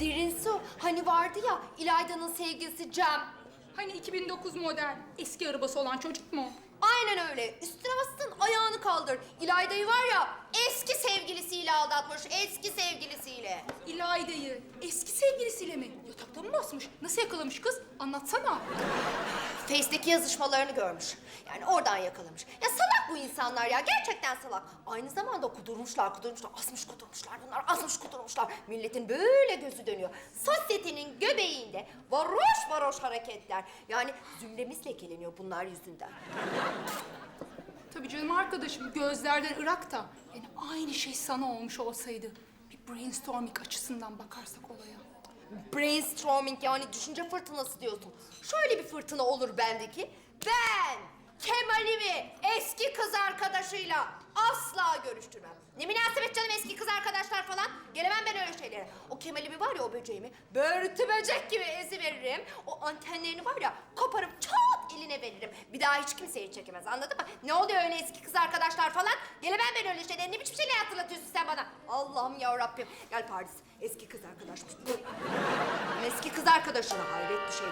Derin su. Hani vardı ya İlayda'nın sevgilisi Cem. Hani 2009 model eski arabası olan çocuk mu? Aynen öyle. Üstüne bastın ayağını kaldır. İlayda'yı var ya eski sevgilisiyle aldatmış. Eski sevgilisiyle. İlayda'yı eski sevgilisiyle mi? Yatakta mı basmış? Nasıl yakalamış kız? Anlatsana. Face'deki yazışmalarını görmüş. Yani oradan yakalamış. Ya salak bu insanlar ya. Gerçekten salak. Aynı zamanda kudurmuşlar, kudurmuşlar. Asmış kudurmuşlar bunlar. Asmış kudurmuşlar. Milletin böyle gözü dönüyor. Sosyetenin göbeğinde varoş varoş hareketler. Yani zümremiz lekeleniyor bunlar yüzünden. Tabii canım arkadaşım gözlerden Irak'ta. Yani aynı şey sana olmuş olsaydı. Bir brainstorming açısından bakarsak olaya. Brainstorming yani düşünce fırtınası diyorsun. Şöyle bir fırtına olur bendeki. Ben Kemal'imi eski kız arkadaşıyla asla görüştürmem. Ne münasebet canım eski kız arkadaşlar falan. Gelemem ben öyle şeylere. O Kemal'imi var ya o böceğimi börtü böcek gibi ezi veririm. O antenlerini var ya koparıp çat eline veririm. Bir daha hiç kimseyi çekemez anladın mı? Ne oluyor öyle eski kız arkadaşlar falan? Gelemem ben öyle şeylere. Ne biçim şeyler hatırlatıyorsun sen bana? Allah'ım ya Rabbim. Gel Paris. Eski kız arkadaşmış. Eski kız arkadaşına hayret bir şey.